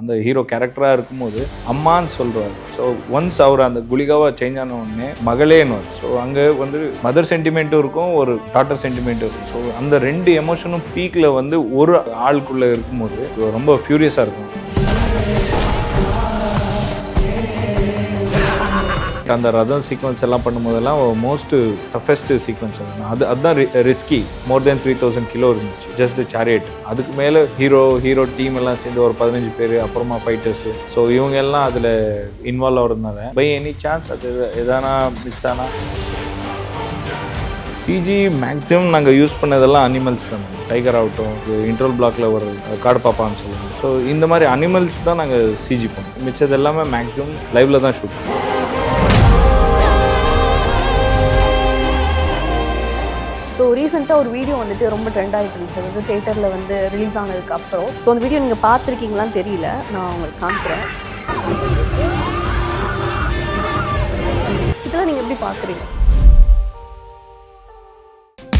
அந்த ஹீரோ கேரக்டராக இருக்கும்போது அம்மான்னு சொல்கிறார் ஸோ ஒன்ஸ் அவர் அந்த குலிகாவாக சேஞ்ச் ஆன உடனே மகளேன்னு ஸோ அங்கே வந்து மதர் சென்டிமெண்ட்டும் இருக்கும் ஒரு டாட்டர் சென்டிமெண்ட்டும் இருக்கும். ஸோ அந்த ரெண்டு எமோஷனும் பீக்கில் வந்து ஒரு ஆளுக்குள்ளே இருக்கும்போது ரொம்ப ஃபியூரியஸாக இருக்கும். அந்த ரதம் சீக்வன்ஸ் எல்லாம் பண்ணும்போதெல்லாம் மோஸ்ட் டஃபஸ்ட் சீக்வன்ஸ் அது. அதுதான் risky more then three thousand kilo இருந்துச்சு. ஜஸ்ட் சேரியட் அதுக்கு மேலே ஹீரோ ஹீரோ டீம் எல்லாம் சேர்ந்து ஒரு பதினஞ்சு பேர் அப்புறமா ஃபைட்டர்ஸ் ஸோ இவங்க எல்லாம் அதில் இன்வால்வ் ஆகிறதுனால பை எனி சான்ஸ் அது எதானா மிஸ் ஆனா? சிஜி மேக்ஸிமம் நாங்கள் யூஸ் பண்ணதெல்லாம் அனிமல்ஸ் தான். டைகர் ஆகட்டும் இன்ட்ரோல் பிளாக்ல ஒரு காடு பாப்பான்னு சொல்லுவாங்க. ஸோ இந்த மாதிரி அனிமல்ஸ் தான் நாங்கள் சிஜி பண்ணோம். மிச்சது எல்லாமே மேக்ஸிமம் லைவ்ல தான் ஷூட் பண்ணுவோம் ரீசெண்டாக ஒரு வீடியோ வந்துட்டு ரொம்ப ட்ரெண்ட் ஆகிட்டு இருந்துச்சு. அது வந்து தேட்டரில் வந்து ரிலீஸ் ஆனதுக்கு அப்புறம். ஸோ அந்த வீடியோ நீங்கள் பார்த்துருக்கீங்களான்னு தெரியல. நான் உங்களுக்கு காமிக்கிறேன். இதெல்லாம் நீங்கள் எப்படி பார்க்குறீங்க?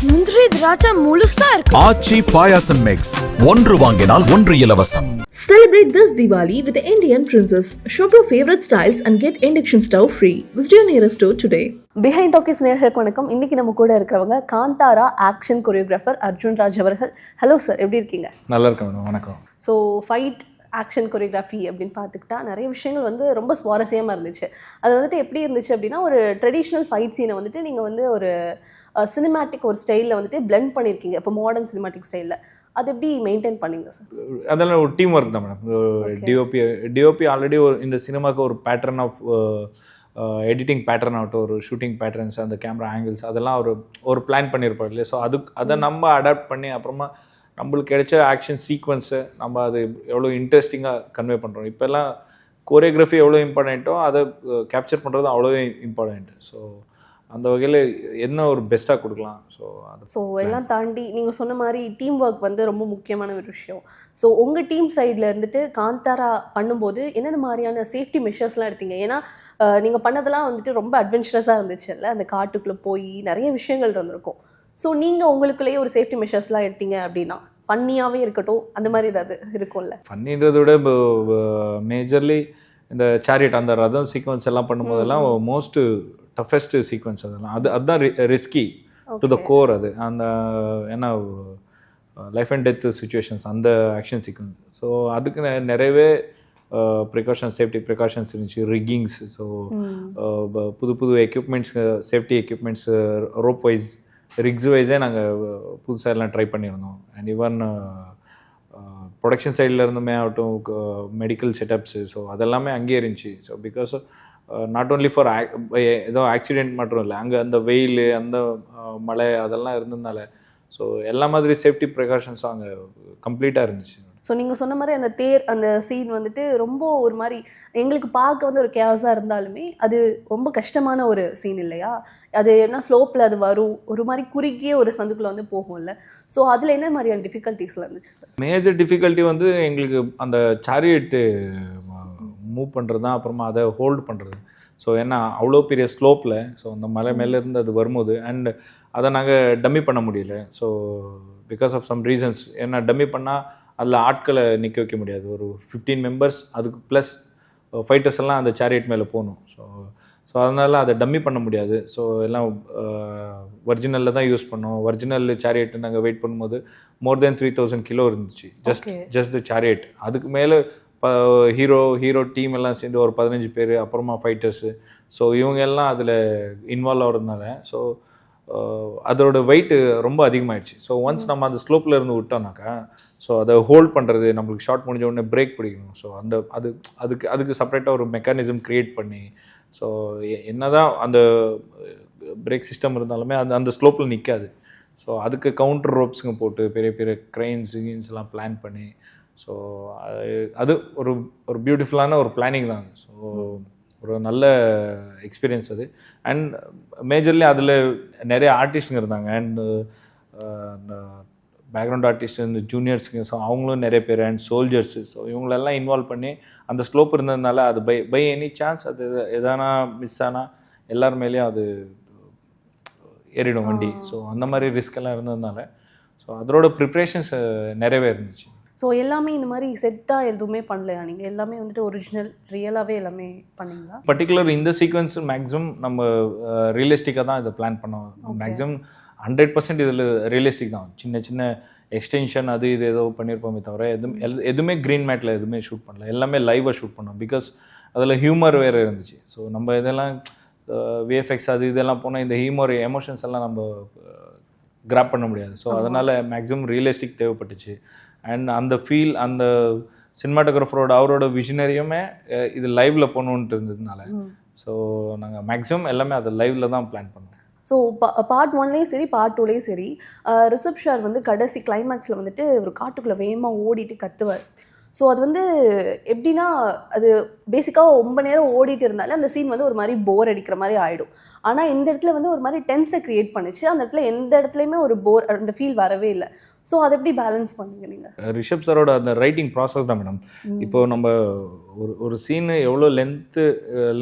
முந்திரி திராட்சை முழுசா இருக்கு. ஆச்சி பாயாசம் மிக்ஸ் ஒன்று வாங்கினால் ஒன்று இலவசம். Celebrate this Diwali with the Indian Princess. Shop your favorite styles and get induction stove free. Visit your nearest store today. Behind talkies நேர்களுக்கு வணக்கம். இன்னைக்கு நம்ம கூட இருக்கிறவங்க காந்தாரா ஆக்ஷன் கொரியோகிராஃபர் அர்ஜுன் ராஜ் அவர்கள். ஹலோ சார் எப்படி இருக்கீங்க? நல்லா இருக்கேன் மேடம். வணக்கம். ஸோ ஃபைட் ஆக்ஷன் கொரியோகிராஃபி அப்படின்னு பார்த்துக்கிட்டா நிறைய விஷயங்கள் வந்து ரொம்ப சுவாரஸ்யமாக இருந்துச்சு. அது வந்துட்டு எப்படி இருந்துச்சு அப்படின்னா ஒரு ட்ரெடிஷ்னல் ஃபைட் சீனை வந்துட்டு நீங்கள் வந்து ஒரு சினிமேட்டிக் ஒரு ஸ்டைலில் வந்துட்டு பிளெண்ட் பண்ணியிருக்கீங்க இப்போ மாடர்ன் சினிமேட்டிக் ஸ்டைலில் அது எப்படி மெயின்டைன் பண்ணீங்க சார் அதெல்லாம் ஒரு டீம் ஒர்க் தான் மேடம் டிஓபி டிஓபி ஆல்ரெடி ஒரு இந்த சினிமாக்கு ஒரு பேட்டர்ன் ஆஃப் எடிட்டிங் பேட்டர்ன் ஆகட்டும் ஒரு ஷூட்டிங் பேட்டர்ன்ஸ் அந்த கேமரா ஆங்கிள்ஸ் அதெல்லாம் ஒரு ஒரு பிளான் பண்ணியிருப்பார் இல்லையா? ஸோ அதுக்கு அதை நம்ம அடாப்ட் பண்ணி அப்புறமா நம்மளுக்கு கிடைச்ச ஆக்ஷன் சீக்வன்ஸை நம்ம அது எவ்வளோ இன்ட்ரெஸ்டிங்காக கன்வே பண்ணுறோம் இப்போல்லாம் கோரியோகிராஃபி எவ்வளோ இம்பார்ட்டண்ட்டோ அதை கேப்சர் பண்ணுறது அவ்வளோ இம்பார்ட்டண்ட் ஸோ அந்த வகையில் என்ன ஒரு பெஸ்ட்டாக கொடுக்கலாம்? ஸோ அது ஸோ எல்லாம் தாண்டி நீங்கள் சொன்ன மாதிரி டீம் ஒர்க் வந்து ரொம்ப முக்கியமான ஒரு விஷயம். ஸோ உங்கள் டீம் சைடில் இருந்துட்டு காந்தாரா பண்ணும்போது என்னென்ன மாதிரியான சேஃப்டி மெஷர்ஸ்லாம் எடுத்தீங்க? ஏன்னா நீங்கள் பண்ணதெல்லாம் வந்துட்டு ரொம்ப அட்வென்ச்சரஸாக இருந்துச்சுல்ல? அந்த காட்டுக்குள்ளே போய் நிறைய விஷயங்கள் இருந்திருக்கும். ஸோ நீங்கள் உங்களுக்குள்ளேயே ஒரு சேஃப்டி மெஷர்ஸ்லாம் எடுத்தீங்க அப்படின்னா ஃபன்னியாகவே இருக்கட்டும் அந்த மாதிரி ஏதாவது இருக்கும்ல? ஃபன்னின்றதை விட மேஜர்லி இந்த சேரியட் அந்த ரதம் சீக்வன்ஸ் எல்லாம் பண்ணும்போதெல்லாம் மோஸ்ட் டஃபஸ்ட் சீக்வன்ஸ் அதெல்லாம் அது அதுதான் ரிஸ்கி டு த கோர் அது. அந்த ஏன்னா லைஃப் அண்ட் டெத் சுச்சுவேஷன்ஸ் அந்த ஆக்ஷன் சீக்வன்ஸ் ஸோ அதுக்கு நிறையவே ப்ரிகாஷன்ஸ் சேஃப்டி ப்ரிகாஷன்ஸ் இருந்துச்சு. ரிக்கிங்ஸ் ஸோ புது புது equipments safety equipments rope wise rigs வைஸே நாங்கள் புதுசாக எல்லாம் ட்ரை பண்ணியிருந்தோம். அண்ட் ஈவன் ப்ரொடக்ஷன் சைடில் இருந்துமே ஆகட்டும் மெடிக்கல் செட்டப்ஸு ஸோ அதெல்லாமே அங்கேயே இருந்துச்சு. So because not only for ஏதோ ஆக்சிடென்ட் மட்டும் இல்லை அங்கே அந்த வெயில் அந்த மழை அதெல்லாம் இருந்ததுனால ஸோ எல்லா மாதிரி சேஃப்டி ப்ரிகாஷன்ஸும் அங்கே கம்ப்ளீட்டாக இருந்துச்சு. ஸோ நீங்கள் சொன்ன மாதிரி அந்த தேர் அந்த சீன் வந்துட்டு ரொம்ப ஒரு மாதிரி எங்களுக்கு பார்க்க வந்து ஒரு கேஸாக இருந்தாலுமே அது ரொம்ப கஷ்டமான ஒரு சீன் இல்லையா? அது என்ன ஸ்லோப்பில் அது வரும் ஒரு மாதிரி குறுகிய ஒரு சந்துக்குள்ள வந்து போகும்ல. ஸோ அதில் என்ன மாதிரியான டிஃபிகல்ட்டிஸ்லாம் இருந்துச்சு சார் மேஜர் டிஃபிகல்ட்டி வந்து எங்களுக்கு அந்த சாரியட்டு மூவ் பண்ணுறது தான் அப்புறமா அதை ஹோல்டு பண்ணுறது ஸோ ஏன்னா அவ்வளோ பெரிய ஸ்லோப்பில் ஸோ அந்த மலை மேலே இருந்து அது வரும்போது அண்ட் அதை நாங்கள் டம்மி பண்ண முடியல. So because of some reasons ஏன்னா டம்மி பண்ணால் அதில் ஆட்களை நிற்க வைக்க முடியாது. ஒரு ஃபிஃப்டீன் மெம்பர்ஸ் அதுக்கு ப்ளஸ் ஃபைட்டர்ஸ் எல்லாம் அந்த சேரியட் மேலே போகணும். ஸோ ஸோ அதனால் அதை டம்மி பண்ண முடியாது. ஸோ எல்லாம் ஒரிஜினலில் தான் யூஸ் பண்ணோம். ஒரிஜினல் சேரியட் நாங்கள் வெயிட் பண்ணும்போது more than three thousand kilo இருந்துச்சு. ஜஸ்ட். ஜஸ்ட் சேரியட் அதுக்கு மேலே ஹீரோ ஹீரோ டீம் எல்லாம் சேர்ந்து ஒரு பதினஞ்சு பேர் அப்புறமா ஃபைட்டர்ஸு ஸோ இவங்க எல்லாம் அதில் இன்வால்வ் ஆகிறதுனால ஸோ அதோட வெயிட் ரொம்ப அதிகமாயிடுச்சு. ஸோ ஒன்ஸ் நம்ம அந்த ஸ்லோப்பில் இருந்து விட்டோம்னாக்கா ஸோ அதை ஹோல்ட் பண்ணுறது நம்மளுக்கு ஷார்ட் முடிஞ்ச உடனே பிரேக் பிடிக்கணும். ஸோ அந்த அது அதுக்கு அதுக்கு செப்பரேட்டாக ஒரு மெக்கானிசம் க்ரியேட் பண்ணி ஸோ என்ன தான் அந்த பிரேக் சிஸ்டம் இருந்தாலுமே அந்த அந்த ஸ்லோப்பில் நிற்காது ஸோ அதுக்கு கவுண்டர் ரோப்ஸுங்க போட்டு பெரிய பெரிய க்ரைன்ஸ் கீன்ஸ் எல்லாம் பிளான் பண்ணி ஸோ அது ஒரு ஒரு பியூட்டிஃபுல்லான ஒரு பிளானிங் தான். ஸோ ஒரு நல்ல எக்ஸ்பீரியன்ஸ் அது. அண்ட் மேஜர்லி அதில் நிறைய ஆர்டிஸ்ட்டுங்க இருந்தாங்க. அண்ட் பேக்ரவுண்ட் ஆர்டிஸ்ட் இந்த ஜூனியர்ஸுங்க ஸோ அவங்களும் நிறைய பேர். அண்ட் சோல்ஜர்ஸு ஸோ இவங்களெல்லாம் இன்வால்வ் பண்ணி அந்த ஸ்லோப் இருந்ததுனால அது பை பை எனி சான்ஸ் அது எதானா மிஸ் ஆனால் எல்லார் மேலேயும் அது ஏறிடும் வண்டி. ஸோ அந்த மாதிரி ரிஸ்க் எல்லாம் இருந்ததுனால ஸோ அதோட ப்ரிப்ரேஷன்ஸ் நிறையவே இருந்துச்சு. ஸோ எல்லாமே இந்த மாதிரி செட்டாக எதுவுமே பண்ணலையா நீங்கள் எல்லாமே வந்துட்டு ஒரிஜினல் ரியலாகவே எல்லாமே பண்ணீங்களா? பர்டிகுலர் இந்த சீக்வன்ஸ் மேக்ஸிமம் நம்ம ரியலிஸ்டிக்காக தான் இதை பிளான் பண்ணோம். மேக்ஸிமம் ஹண்ட்ரட் பர்சன்ட் இதில் ரியலிஸ்டிக் தான். சின்ன சின்ன எக்ஸ்டென்ஷன் அது இது ஏதோ பண்ணியிருப்போமே தவிர எதுவும் எதுவுமே க்ரீன் மேட்டில் எதுவுமே ஷூட் பண்ணல. எல்லாமே லைவாக ஷூட் பண்ணோம். பிகாஸ் அதில் ஹியூமர் வேறு இருந்துச்சு. ஸோ நம்ம இதெல்லாம் விஎஃப்எக்ஸ் அது இதெல்லாம் போனால் இந்த ஹியூமர் எமோஷன்ஸ் எல்லாம் நம்ம கிராப் பண்ண முடியாது. ஸோ அதனால் மேக்ஸிமம் ரியலிஸ்டிக் தேவைப்பட்டுச்சு. அண்ட் அந்த ஃபீல் அந்த சினிமாட்டோகிராஃபரோட அவரோட விஷனரியுமே இது லைவ்ல போகணுன்ட்டு இருந்ததுனால. ஸோ நாங்கள் மேக்ஸிமம் எல்லாமே அதை லைவ்ல தான் பிளான் பண்ணோம். ஸோ பார்ட் ஒன்லேயும் சரி பார்ட் டூலேயும் சரி ரிஷப் ஷார் வந்து கடைசி கிளைமேக்ஸில் வந்துட்டு ஒரு காட்டுக்குள்ளே வேகமாக ஓடிட்டு கத்துவார். ஸோ அது வந்து எப்படின்னா அது பேசிக்காக ரொம்ப நேரம் ஓடிட்டு இருந்தாலே அந்த சீன் வந்து ஒரு மாதிரி போர் அடிக்கிற மாதிரி ஆகிடும் ஆனால் இந்த இடத்துல வந்து ஒரு மாதிரி டென்ஸை க்ரியேட் பண்ணுச்சு. அந்த இடத்துல எந்த இடத்துலையுமே ஒரு போர் அந்த ஃபீல் வரவே இல்லை. ஸோ அதை எப்படி பேலன்ஸ் பண்ணுங்க நீங்கள் ரிஷப் சாரோட அந்த ரைட்டிங் ப்ராசஸ் தான் மேடம் இப்போ நம்ம ஒரு ஒரு சீனு எவ்வளோ லென்த்து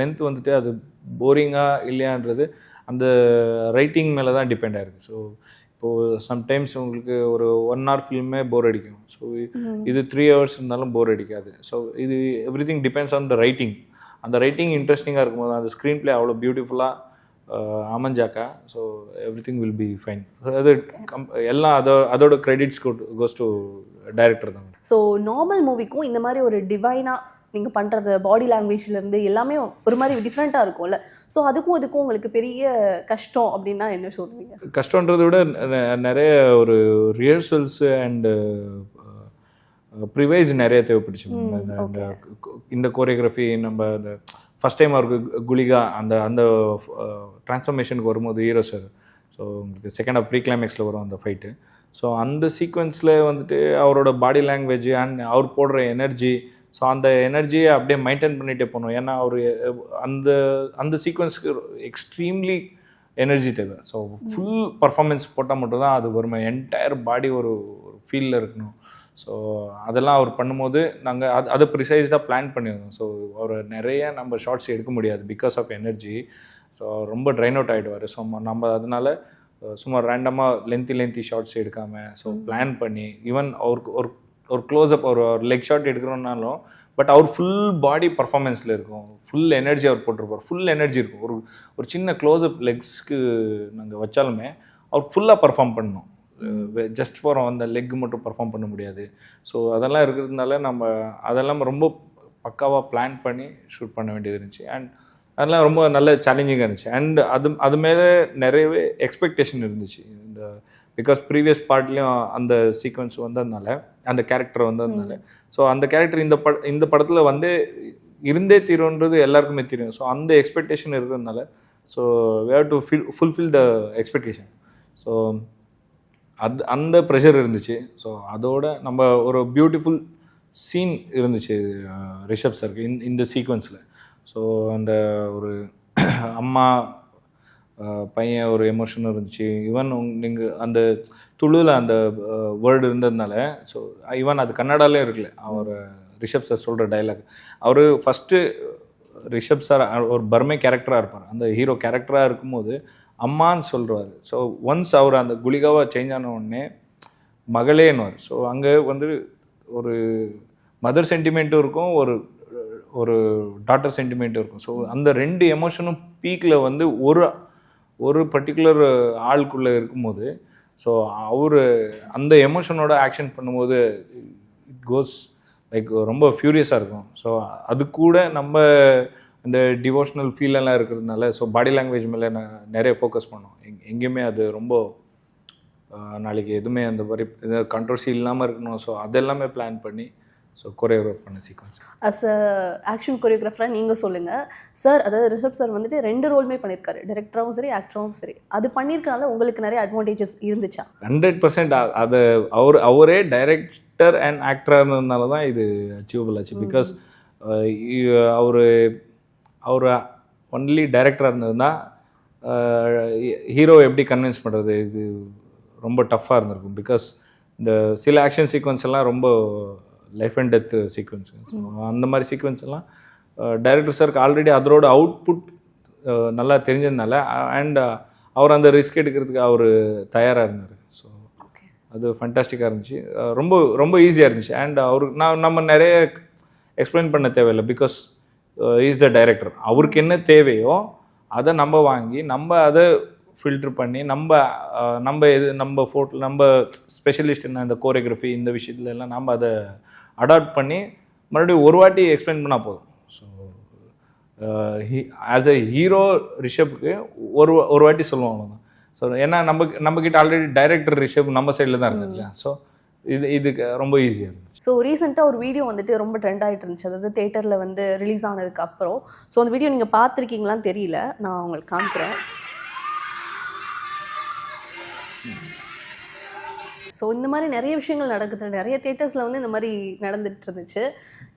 லென்த் வந்துட்டு அது போரிங்காக இல்லையான்றது அந்த ரைட்டிங் மேலே தான் டிபெண்ட் ஆயிருக்கு ஸோ இப்போது சம்டைம்ஸ் உங்களுக்கு ஒரு ஒன் ஹவர் ஃபில்மே போர் அடிக்கும். ஸோ இது த்ரீ ஹவர்ஸ் இருந்தாலும் போர் அடிக்காது. ஸோ இது everything depends on the writing அந்த ரைட்டிங் இன்ட்ரெஸ்டிங்காக இருக்கும்போது அந்த ஸ்க்ரீன் ப்ளே அவ்வளோ பியூட்டிஃபுல்லாக அமைஞ்சாக்கா so everything will be fine அது கம் எல்லாம் அதோ அதோட கிரெடிட்ஸ் கோஸ் டு டைரக்டர் தான். ஸோ நார்மல் மூவிக்கும் இந்த மாதிரி ஒரு டிவைனாக நீங்கள் பண்ணுறது பாடி லாங்குவேஜ்லேருந்து எல்லாமே ஒரு மாதிரி டிஃப்ரெண்ட்டாக இருக்கும்ல. ஸோ அதுக்கும் இதுக்கும் உங்களுக்கு பெரிய கஷ்டம் அப்படின்னா என்ன சொல்லுவீங்க கஷ்டன்றதை விட நிறைய ஒரு ரிஹர்சல்ஸ் அண்டு ப்ரிவைஸ் நிறைய கோ- இந்த கோரியோகிராஃபி நம்ம அந்த ஃபஸ்ட் டைம் அவருக்கு கு- குளிகா அந்த அந்த ட்ரான்ஸ்ஃபர்மேஷனுக்கு வரும்போது ஹீரோ சார் ஸோ உங்களுக்கு செகண்ட் ஆஃப் ப்ரீ கிளைமேக்ஸில் வரும் அந்த ஃபைட்டு ஸோ அந்த சீக்வன்ஸில் வந்துட்டு அவரோட பாடி லாங்குவேஜ் அண்ட் அவர் போடுற எனர்ஜி ஸோ அந்த எனர்ஜியை அப்படியே மெயின்டைன் பண்ணிகிட்டே போகணும். ஏன்னா அவர் அந்த அந்த சீக்வன்ஸுக்கு எக்ஸ்ட்ரீம்லி எனர்ஜி தேவை. ஸோ ஃபுல் பர்ஃபார்மன்ஸ் போட்டால் மட்டும்தான் அது வருமா என்டையர் பாடி ஒரு ஃபீலில் இருக்கணும். ஸோ அதெல்லாம் அவர் பண்ணும்போது நாங்கள் அது அதை ப்ரிசைஸ்டாக பிளான் பண்ணியிருந்தோம் ஸோ அவர் நிறைய நம்ம ஷார்ட்ஸ் எடுக்க முடியாது பிகாஸ் ஆஃப் எனர்ஜி ஸோ ரொம்ப ட்ரைன் அவுட் ஆகிடுவார் ஸோ நம்ம அதனால சும்மா ரேண்டமாக லென்த்தி லென்த்தி ஷார்ட்ஸ் எடுக்காமல் ஸோ பிளான் பண்ணி ஈவன் அவருக்கு ஒரு ஒரு க்ளோஸ்அப் ஒரு லெக் ஷாட் எடுக்கிறோம்னாலும் பட் அவர் ஃபுல் பாடி பர்ஃபார்மன்ஸில் இருக்கும். ஃபுல் எனர்ஜி அவர் போட்டிருப்பார். ஃபுல் எனர்ஜி இருக்கும். ஒரு ஒரு சின்ன க்ளோஸ்அப் லெக்ஸ்க்கு நாங்கள் வச்சாலுமே அவர் ஃபுல்லாக பர்ஃபார்ம் பண்ணணும். ஜஸ்ட் ஃபார் அந்த லெக் மட்டும் பர்ஃபார்ம் பண்ண முடியாது. ஸோ அதெல்லாம் இருக்கிறதுனால நம்ம அதெல்லாம் ரொம்ப பக்காவாக பிளான் பண்ணி ஷூட் பண்ண வேண்டியது இருந்துச்சு. அண்ட் அதெல்லாம் ரொம்ப நல்ல சேலஞ்சிங்காக இருந்துச்சு. அண்ட் அது அது மேலே நிறையவே எக்ஸ்பெக்டேஷன் இருந்துச்சு. இந்த பிகாஸ் ப்ரீவியஸ் பார்ட்லேயும் அந்த சீக்வன்ஸ் வந்ததுனால அந்த கேரக்டர் வந்ததுனால. ஸோ அந்த கேரக்டர் இந்த பட இந்த படத்தில் வந்து இருந்தே தீரும்ன்றது எல்லாருக்குமே தெரியும். ஸோ அந்த எக்ஸ்பெக்டேஷன் இருக்கிறதுனால so we have to fill fulfill the expectation so அது அந்த ப்ரெஷர் இருந்துச்சு. ஸோ அதோட நம்ம ஒரு பியூட்டிஃபுல் சீன் இருந்துச்சு ரிஷப் சருக்கு இந்த இந்த சீக்வன்ஸில் ஸோ அந்த ஒரு அம்மா பையன் ஒரு எமோஷன் இருந்துச்சு. ஈவன் நீங்கள் அந்த துளுவில் அந்த வேர்டு இருந்ததுனால ஸோ ஈவன் அது கன்னடாலே இருக்குல்ல அவர் ரிஷப் சார் சொல்கிற டைலாக் அவர் ஃபஸ்ட்டு ரிஷப் சார் ஒரு பர்மே கேரக்டராக இருப்பார். அந்த ஹீரோ கேரக்டராக இருக்கும்போது அம்மான்னு சொல்கிறாரு ஸோ ஒன்ஸ் அவர் அந்த குளிகாவாக சேஞ்ச் ஆன உடனே மகளேன்னுவார். ஸோ அங்கே வந்து ஒரு மதர் சென்டிமெண்ட்டும் இருக்கும் ஒரு ஒரு டாட்டர் சென்டிமெண்ட்டும் இருக்கும். ஸோ அந்த ரெண்டு எமோஷனும் பீக்கில் வந்து ஒரு ஒரு பர்டிகுலர் ஆளுக்குள்ளே இருக்கும்போது ஸோ அவர் அந்த எமோஷனோட ஆக்ஷன் பண்ணும்போது இட் கோஸ் லைக் ரொம்ப ஃபியூரியஸாக இருக்கும். ஸோ அது கூட நம்ம இந்த டிவோஷனல் ஃபீலெல்லாம் இருக்கிறதுனால ஸோ பாடி லாங்குவேஜ் மேலே நான் நிறைய ஃபோக்கஸ் பண்ணோம் எங் எங்கேயுமே அது ரொம்ப நாளைக்கு எதுவுமே அந்த மாதிரி கண்ட்ரோசி இல்லாமல் இருக்கணும். ஸோ அதெல்லாமே பிளான் பண்ணி ஸோ கொரியோகிராஃப் பண்ண சீக்வன்ஸ் அஸ் அ ஆக்ஷன் கொரியோகிராஃபராக நீங்கள் சொல்லுங்கள் சார் அதாவது ரிஷப் சார் வந்துட்டு ரெண்டு ரோலுமே பண்ணியிருக்காரு டேரக்டராகவும் சரி ஆக்டராகவும் சரி. அது பண்ணியிருக்கனால உங்களுக்கு நிறைய அட்வான்டேஜஸ் இருந்துச்சா? ஹண்ட்ரட் பர்சன்ட் அதை அவர் அவரே டைரக்டர் அண்ட் ஆக்டராக இருந்ததுனால தான் இது அச்சீவபிள் ஆச்சு. பிகாஸ் அவர் அவர் ஒன்லி டைரக்டராக இருந்ததுன்னா ஹீரோ எப்படி கன்வின்ஸ் பண்ணுறது இது ரொம்ப டஃப்பாக இருந்திருக்கும். பிகாஸ் இந்த சில ஆக்ஷன் சீக்வன்ஸ் எல்லாம் ரொம்ப லைஃப் அண்ட் டெத் சீக்வன்ஸ் அந்த மாதிரி சீக்வன்ஸ் எல்லாம் டைரக்டர் சாருக்கு ஆல்ரெடி அதோட அவுட்புட் நல்லா தெரிஞ்சதுனால அண்ட் அவர் அந்த ரிஸ்க் எடுக்கிறதுக்கு அவர் தயாராக இருந்தார். ஸோ அது ஃபண்டாஸ்டிக்காக இருந்துச்சு. ரொம்ப ரொம்ப ஈஸியாக இருந்துச்சு. அண்ட் அவருக்கு நான் நம்ம நிறைய எக்ஸ்பிளைன் பண்ண தேவையில்லை. பிகாஸ் இஸ் த டைரக்டர் அவருக்கு என்ன தேவையோ அதை நம்ம வாங்கி நம்ம அதை ஃபில்டர் பண்ணி நம்ம நம்ம இது நம்ம ஃபோட்டோ நம்ம ஸ்பெஷலிஸ்ட் என்ன இந்த கோரியோகிராஃபி இந்த விஷயத்துல எல்லாம் நம்ம அதை அடாப்ட் பண்ணி மறுபடியும் ஒரு வாட்டி எக்ஸ்பிளைன் பண்ணால் போதும். ஸோ ஆஸ் எ ஹீரோ ரிஷப்க்கு ஒரு ஒரு வாட்டி அவ்வளோதான் ஸோ ஏன்னா நம்ம நம்மக்கிட்ட ஆல்ரெடி டைரக்டர் ரிஷப் நம்ம சைடில் தான் இருந்தது இல்லையா? ஸோ இது இதுக்கு ரொம்ப ஈஸியாக இருந்துச்சு. ஸோ ரீசெண்டாக ஒரு வீடியோ வந்துட்டு ரொம்ப ட்ரெண்ட் ஆகிட்டு இருந்துச்சு. அதாவது தேட்டரில் வந்து ரிலீஸ் ஆனதுக்கு அப்புறம் ஸோ அந்த வீடியோ நீங்கள் பார்த்துருக்கீங்களான்னு தெரியல. நான் உங்களுக்கு காமிக்கிறேன். ஸோ இந்த மாதிரி நிறைய விஷயங்கள் நடக்குது. நிறைய தேட்டர்ஸில் வந்து இந்த மாதிரி நடந்துட்டு இருந்துச்சு.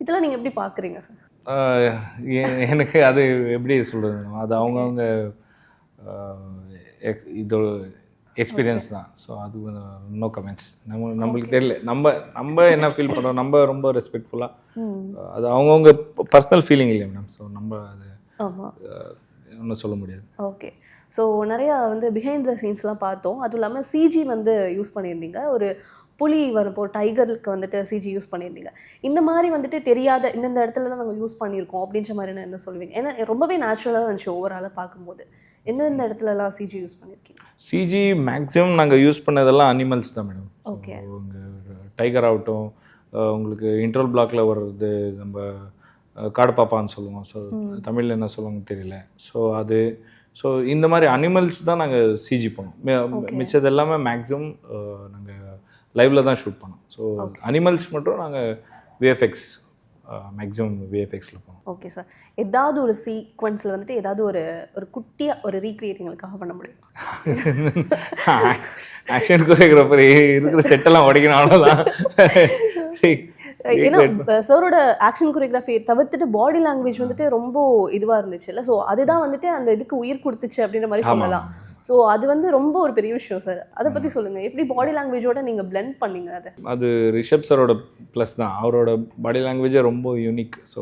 இதெல்லாம் நீங்கள் எப்படி பார்க்குறீங்க சார் எனக்கு அது எப்படி சொல்கிறது அது அவங்கவுங்க இது எக்ஸ்பீரியன்ஸ் தான். ஸோ அது நோ கமெண்ட்ஸ் நம்ம நம்மளுக்கு தெரியல. நம்ம நம்ம என்ன ஃபீல் பண்ணுறோம் நம்ம ரொம்ப ரெஸ்பெக்ட்ஃபுல்லாக அது அவங்கவுங்க பர்சனல் ஃபீலிங் இல்லையா மேடம் ஸோ நம்ம அது ஒன்றும் சொல்ல முடியாது. ஓகே ஸோ நிறையா வந்து பிஹைண்ட் த சீன்ஸ்லாம் பார்த்தோம். அதுவும் இல்லாமல் சிஜி வந்து யூஸ் பண்ணியிருந்தீங்க. ஒரு புலி வரப்போ டைகருக்கு வந்துட்டு சிஜி யூஸ் பண்ணியிருந்தீங்க. இந்த மாதிரி வந்துட்டு தெரியாத இந்தந்த இடத்துல தான் நாங்கள் யூஸ் பண்ணியிருக்கோம் அப்படின்ற மாதிரி நான் என்ன சொல்லுவீங்க? ஏன்னா ரொம்பவே நேச்சுரலாக இருந்துச்சு ஓவராலாக பார்க்கும்போது. எந்தெந்த இடத்துலலாம் சிஜி யூஸ் பண்ணியிருக்கீங்க சிஜி மேக்ஸிமம் நாங்கள் யூஸ் பண்ணதெல்லாம் அனிமல்ஸ் தான் மேடம் Okay. டைகர் ஆகட்டும் உங்களுக்கு இன்ட்ரோல் பிளாக்ல வர்றது நம்ம அஹ், காடு பாப்பான்னு சொல்லுவோம் ஸோ தமிழில் என்ன சொல்லுவாங்க தெரியல. ஸோ அது ஸோ இந்த மாதிரி அனிமல்ஸ் தான் நாங்கள் சிஜி பண்ணோம். மிச்சது எல்லாமே மேக்ஸிமம் நாங்கள் லைவில் தான் ஷூட் பண்ணோம். ஸோ அனிமல்ஸ் மட்டும் நாங்கள் விஎஃப்எக்ஸ் மேக்ஸிமம் விஎஃப்எக்ஸில் பண்ணோம் ஓகே சார் ஏதாவது ஒரு சீக்வன்ஸில் வந்துட்டு ஏதாவது ஒரு ஒரு குட்டியாக ஒரு ரீக்ரியேட் எங்களுக்காக பண்ண முடியும். ஆக்ஷன் கோரியோகிராஃபர் இருக்கிற செட்டெல்லாம் உடைக்கணும் அவ்வளோதான் ஏன்னா சாரோட ஆக்ஷன் கொரியோகிராஃபி தவிர்த்துட்டு பாடி லாங்குவேஜ் வந்துட்டு ரொம்ப இதுவாக இருந்துச்சு இல்லை? ஸோ அதுதான் வந்துட்டு அந்த இதுக்கு உயிர் கொடுத்துச்சு அப்படின்ற மாதிரி சொல்லலாம். ஸோ அது வந்து ரொம்ப ஒரு பெரிய விஷயம் சார் அதை பற்றி சொல்லுங்கள் எப்படி பாடி லாங்குவேஜோட நீங்கள் blend பண்ணீங்க அதை? அது ரிஷப் சரோட ப்ளஸ் தான். அவரோட பாடி லாங்குவேஜே ரொம்ப யூனிக் ஸோ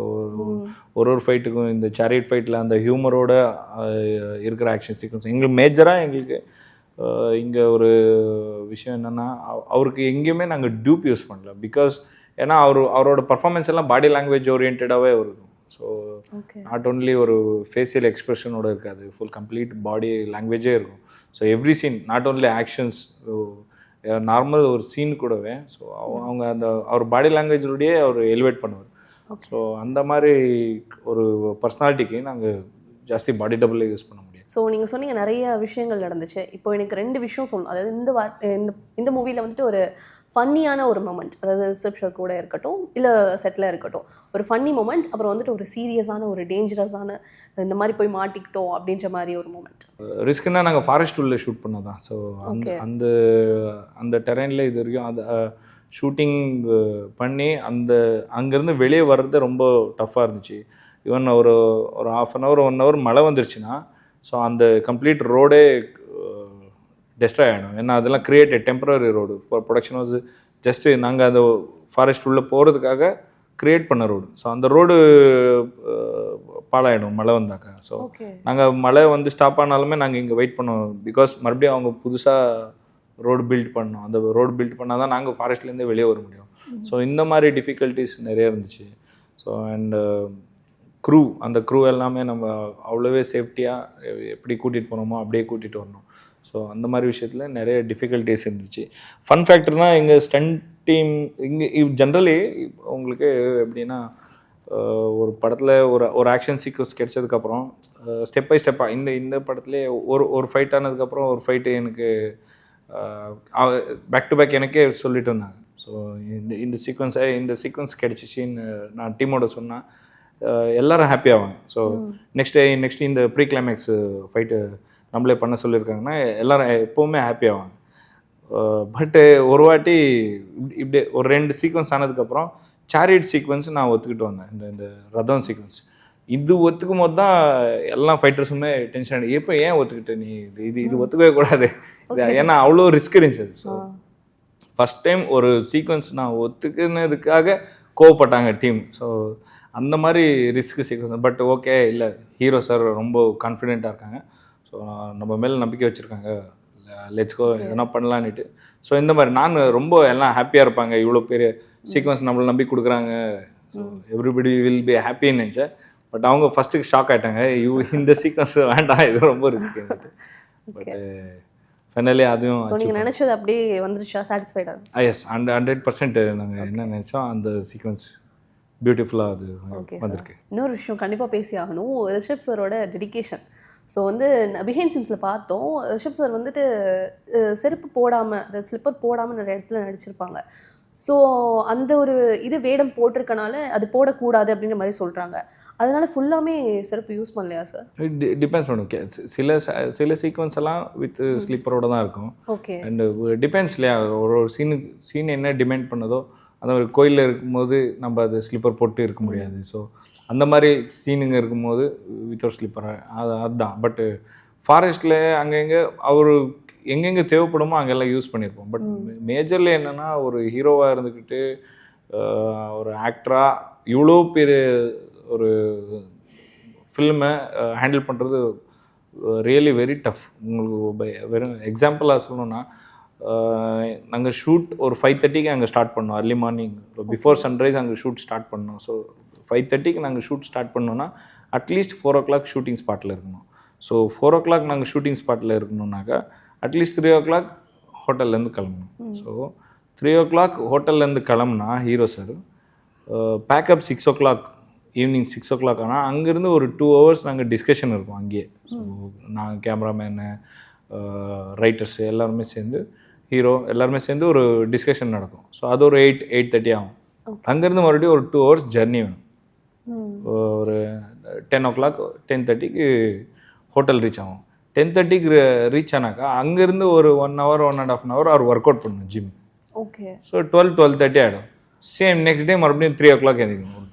ஒரு ஒரு ஃபைட்டுக்கும் இந்த சேரியட் ஃபைட்டில் அந்த ஹியூமரோட இருக்கிற ஆக்ஷன் சீக்வன்ஸ் எங்களுக்கு மேஜராக எங்களுக்கு இங்கே ஒரு விஷயம் என்னென்னா அவருக்கு எங்கேயுமே நாங்கள் டியூப் யூஸ் பண்ணல. பிகாஸ் ஏன்னா அவர் அவரோட பர்ஃபார்மன்ஸ் எல்லாம் பாடி லாங்குவேஜ் ஓரியன்டாகவே இருக்கும் ஸோ நாட் ஒன்லி ஒரு ஃபேஷியல் எக்ஸ்பிரஷனோட இருக்காது. ஃபுல் கம்ப்ளீட் பாடி லாங்குவேஜே இருக்கும். So every scene not only actions normal ஒரு சீன் கூடவே ஸோ அவங்க அந்த அவர் பாடி லாங்குவேஜோடயே அவர் எலிவேட் பண்ணுவார். ஸோ அந்த மாதிரி ஒரு பர்சனாலிட்டிக்கு நாங்கள் ஜாஸ்தி பாடி டபுளே யூஸ் பண்ண முடியாது. ஸோ நீங்கள் சொன்னீங்க நிறைய விஷயங்கள் நடந்துச்சு. இப்போ எனக்கு ரெண்டு விஷயம் சொல்லணும் அதாவது இந்த வா இந்த இந்த மூவியில் வந்துட்டு ஒரு ஃபன்னியான ஒரு மொமெண்ட் அதாவது ரிசப்ஷன் கூட இருக்கட்டும் இல்லை செட்டில் இருக்கட்டும் ஒரு ஃபன்னி மொமெண்ட் அப்புறம் வந்துட்டு ஒரு சீரியஸான ஒரு டேஞ்சரஸான இந்த மாதிரி போய் மாட்டிக்கிட்டோம் அப்படின்ற மாதிரி ஒரு மொமெண்ட் ரிஸ்க்னா நாங்கள் ஃபாரஸ்ட் உள்ள ஷூட் பண்ணதான் ஸோ அந்த அந்த அந்த டெரெயினில் இது வரைக்கும் அந்த ஷூட்டிங் பண்ணி அந்த அங்கேருந்து வெளியே வர்றது ரொம்ப டஃப்பாக இருந்துச்சு. ஈவன் ஒரு ஒரு half an hour one hour மழை வந்துருச்சுன்னா ஸோ அந்த கம்ப்ளீட் ரோடே டெஸ்ட்ராய் ஆகிடும் ஏன்னா அதெல்லாம் created temporary road for production was just நாங்கள் அந்த ஃபாரஸ்ட் உள்ளே போகிறதுக்காக கிரியேட் பண்ண ரோடு ஸோ அந்த ரோடு பாழாயிடும் மழை வந்தாக்கா. ஸோ நாங்கள் மழை வந்து ஸ்டாப் ஆனாலுமே நாங்கள் இங்கே வெயிட் பண்ணுவோம். பிகாஸ் மறுபடியும் அவங்க புதுசாக ரோடு பில்ட் பண்ணோம். அந்த ரோடு பில்ட் பண்ணால் தான் நாங்கள் ஃபாரஸ்ட்லேருந்தே வெளியே வர முடியும். ஸோ இந்த மாதிரி டிஃபிகல்ட்டிஸ் நிறைய இருந்துச்சு. ஸோ அண்டு க்ரூ அந்த க்ரூ எல்லாமே நம்ம அவ்வளோவே சேஃப்டியாக எப்படி கூட்டிகிட்டு போனோமோ அப்படியே கூட்டிகிட்டு வரணும். ஸோ அந்த மாதிரி விஷயத்தில் நிறைய டிஃபிகல்ட்டிஸ் இருந்துச்சு. ஃபன் ஃபேக்டர்னால் எங்கள் ஸ்டண்ட் டீம் இங்கே ஜென்ரலி உங்களுக்கு எப்படின்னா ஒரு படத்தில் ஒரு ஒரு ஆக்ஷன் சீக்வன்ஸ் கிடைச்சதுக்கப்புறம் ஸ்டெப் பை ஸ்டெப்பாக இந்த இந்த படத்துலேயே ஒரு ஒரு ஃபைட் ஆனதுக்கப்புறம் ஒரு ஃபைட்டு எனக்கு பேக் டு பேக் எனக்கே சொல்லிட்டு இருந்தாங்க. ஸோ இந்த இந்த சீக்வன்ஸை இந்த சீக்வன்ஸ் கிடைச்சிச்சின்னு நான் டீமோட சொன்னேன் எல்லாரும் ஹாப்பி ஆவாங்க. ஸோ நெக்ஸ்ட் டே நெக்ஸ்ட் இந்த ப்ரீ கிளைமேக்ஸ் ஃபைட்டு நம்மளே பண்ண சொல்லியிருக்காங்கன்னா எல்லாரும் எப்போவுமே ஹாப்பி ஆவாங்க. பட்டு ஒரு வாட்டி இப்படி- ஒரு ரெண்டு சீக்வன்ஸ் ஆனதுக்கப்புறம் சேரியட் சீக்வன்ஸ் நான் ஒத்துக்கிட்டு வந்தேன். இந்த இந்த ரதம் சீக்வன்ஸ் இது ஒத்துக்கும் போது தான் எல்லா ஃபைட்டர்ஸுமே டென்ஷன் ஆகி எப்போ ஏன் ஒத்துக்கிட்ட நீ? இது இது இது ஒத்துக்கவே கூடாது. ஏன்னா அவ்வளோ ரிஸ்க் இருந்துச்சு ஸோ ஃபஸ்ட் டைம் ஒரு சீக்வன்ஸ் நான் ஒத்துக்குனதுக்காக கோவப்பட்டாங்க டீம் ஸோ அந்த மாதிரி ரிஸ்க் சீக்வன்ஸ் பட் ஓகே இல்லை ஹீரோ சார் ரொம்ப கான்ஃபிடென்ட்டாக இருக்காங்க. ஸோ நம்ம மேலே நம்பிக்கை வச்சுருக்காங்க. லெட்ஸ் கோ எதனா பண்ணலான்னுட்டு. ஸோ இந்த மாதிரி நான் ரொம்ப எல்லாம் ஹாப்பியாக இருப்பாங்க. இவ்வளோ பெரிய சீக்வன்ஸ் நம்மளை நம்பி கொடுக்குறாங்க. ஸோ எவ்ரிபடி வில் பி ஹாப்பின்னு நினச்சேன். பட் அவங்க ஃபஸ்ட்டுக்கு ஷாக் ஆயிட்டாங்க. இவ் இந்த சீக்வன்ஸ் வேண்டாம். இது ரொம்ப ரிஸ்க் பட் ஃபைனலி அதுவும் நீங்கள் நினச்சது அப்படியே வந்துருச்சா? சாட்டிஸ்ஃபைடாக எஸ் ஹண்ட்ரட் ஹண்ட்ரட் பர்சன்ட் நாங்கள் என்ன நினச்சோம்? அந்த சீக்வன்ஸ் பியூட்டிஃபுல்லாக அது வந்திருக்கு. இன்னொரு விஷயம் கண்டிப்பாக பேசி ஆகணும் ரிஷப் சாரோட டெடிகேஷன் ஸோ வந்து பிஹைண்ட் சீன்ஸில் பார்த்தோம் ரிஷப் சார் வந்துட்டு செருப்பு போடாமல் அந்த ஸ்லிப்பர் போடாமல் நிறைய இடத்துல நடிச்சிருப்பாங்க. ஸோ அந்த ஒரு இது வேடம் போட்டிருக்கனால அது போடக்கூடாது அப்படின்ற மாதிரி சொல்கிறாங்க அதனால ஃபுல்லாமே செருப்பு யூஸ் பண்ணலையா சார் டிபெண்ட்ஸ் பண்ணும். சில சில சீக்வன்ஸ் எல்லாம் வித் ஸ்லீப்பரோட தான் இருக்கும். ஓகே அண்டு டிபெண்ட்ஸ் இல்லையா? ஒரு ஒரு சீனுக்கு சீன் என்ன டிமாண்ட் பண்ணதோ அந்த ஒரு கோயிலில் இருக்கும்போது நம்ம அது ஸ்லிப்பர் போட்டு இருக்க முடியாது. ஸோ அந்த மாதிரி சீனுங்க இருக்கும்போது வித்தவுட் ஸ்லிப்பர் அது அதுதான். பட்டு ஃபாரஸ்ட்டில் அங்கங்கே அவர் எங்கெங்கே தேவைப்படுமோ அங்கெல்லாம் யூஸ் பண்ணியிருப்போம் பட் மேஜரில் என்னென்னா ஒரு ஹீரோவாக இருந்துக்கிட்டு ஒரு ஆக்டராக இவ்வளோ பெரிய ஒரு ஃபில்மை ஹேண்டில் பண்ணுறது ரியலி வெரி டஃப் உங்களுக்கு வெறும் எக்ஸாம்பிளாக சொல்லணும்னா நாங்கள் ஷூட் ஒரு ஃபைவ் தேர்ட்டிக்கு அங்கே ஸ்டார்ட் பண்ணோம் அர்லி மார்னிங் பிஃபோர் சன்ரைஸ் அங்கே ஷூட் ஸ்டார்ட் பண்ணோம். ஸோ ஃபைவ் தேர்ட்டிக்கு நாங்கள் ஷூட் ஸ்டார்ட் பண்ணோன்னா at least four o'clock shooting ஸ்பாட்டில் இருக்கணும். ஸோ ஃபோர் ஓ கிளாக் நாங்கள் ஷூட்டிங் ஸ்பாட்டில் இருக்கணும்னாக்கா அட்லீஸ்ட் த்ரீ ஓ கிளாக் ஹோட்டல்லேருந்து கிளம்பணும். ஸோ த்ரீ ஓ கிளாக் ஹோட்டல்லேருந்து கிளம்புனா hero sir pack up six o'clock evening six o'clock ஆனால் அங்கேருந்து ஒரு டூ ஹவர்ஸ் நாங்கள் டிஸ்கஷன் இருக்கும் அங்கேயே. ஸோ நாங்கள் கேமராமேனு ரைட்டர்ஸு எல்லாருமே சேர்ந்து ஹீரோ எல்லாருமே சேர்ந்து ஒரு டிஸ்கஷன் நடக்கும். ஸோ அது ஒரு எயிட் எயிட் தேர்ட்டி ஆகும். அங்கேருந்து மறுபடியும் ஒரு டூ ஹவர்ஸ் ஜர்னி வேணும். ஒரு டென் ஓ கிளாக் டென் தேர்ட்டிக்கு ஹோட்டல் ரீச் ஆகும் டென் தேர்ட்டிக்கு ரீச் ஆனாக்கா அங்கேருந்து ஒரு one hour one and half an hour our work out பண்ணணும் gym okay so twelve twelve thirty ஆகிடும் சேம் நெக்ஸ்ட் டே மறுபடியும் த்ரீ ஓ கிளாக் எழுந்திக்கணும்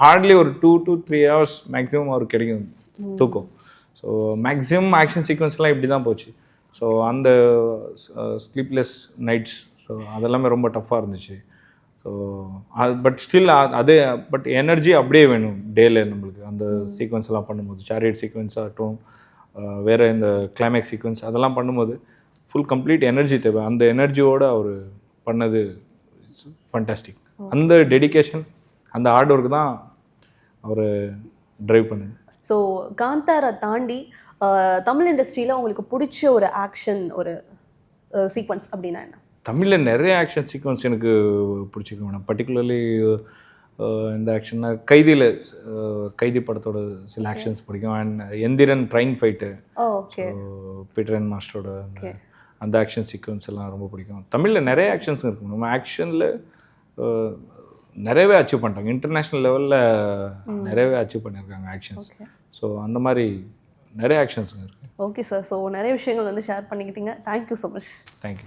ஹார்ட்லி ஒரு two to three hours maximum அவருக்கு கிடைக்கும் தூக்கம். ஸோ மேக்ஸிமம் ஆக்ஷன் சீக்வன்ஸ்லாம் இப்படி தான் போச்சு. ஸோ அந்த ஸ்லீப்லெஸ் நைட்ஸ் ஸோ அதெல்லாமே ரொம்ப டஃப்பாக இருந்துச்சு. ஸோ பட் ஸ்டில் அதே பட் எனர்ஜி அப்படியே வேணும் டேல நம்மளுக்கு. அந்த சீக்வன்ஸ் எல்லாம் பண்ணும்போது சேரியட் சீக்வன்ஸ் ஆகட்டும் வேற இந்த கிளைமேக்ஸ் சீக்வன்ஸ் அதெல்லாம் பண்ணும்போது ஃபுல் கம்ப்ளீட் எனர்ஜி தேவை. அந்த எனர்ஜியோட அவர் பண்ணது இட்ஸ் ஃபண்டாஸ்டிக் அந்த டெடிகேஷன் அந்த ஹார்ட் ஒர்க் தான் அவர் டிரைவ் பண்ணுது. ஸோ காந்தாரை தாண்டி தமிழ் இண்டஸ்ட்ரியில் உங்களுக்கு பிடிச்ச ஒரு ஆக்ஷன் ஒரு சீக்வன்ஸ் அப்படின்னா என்ன? தமிழில் நிறைய ஆக்ஷன் சீக்வன்ஸ் எனக்கு பிடிச்சிருக்கு மேடம். பர்டிகுலர்லி இந்த ஆக்ஷன்னா கைதியில் கைதி படத்தோட சில ஆக்ஷன்ஸ் பிடிக்கும். And Enthiran train fight okay பீட்டரன் மாஸ்டரோட அந்த அந்த ஆக்ஷன் சீக்வன்ஸ் எல்லாம் ரொம்ப பிடிக்கும். தமிழில் நிறைய ஆக்ஷன்ஸ் இருக்கு நம்ம ஆக்ஷனில் நிறையவே அச்சீவ் பண்ணிட்டாங்க. இன்டர்நேஷ்னல் லெவலில் நிறையவே அச்சீவ் பண்ணியிருக்காங்க ஆக்ஷன்ஸ் ஸோ அந்த மாதிரி நிறைய ஆக்ஷன்ஸுங்க இருக்குது ஓகே சார் ஸோ நிறைய விஷயங்கள் வந்து ஷேர் பண்ணிக்கிட்டீங்க. Thank you so much thank you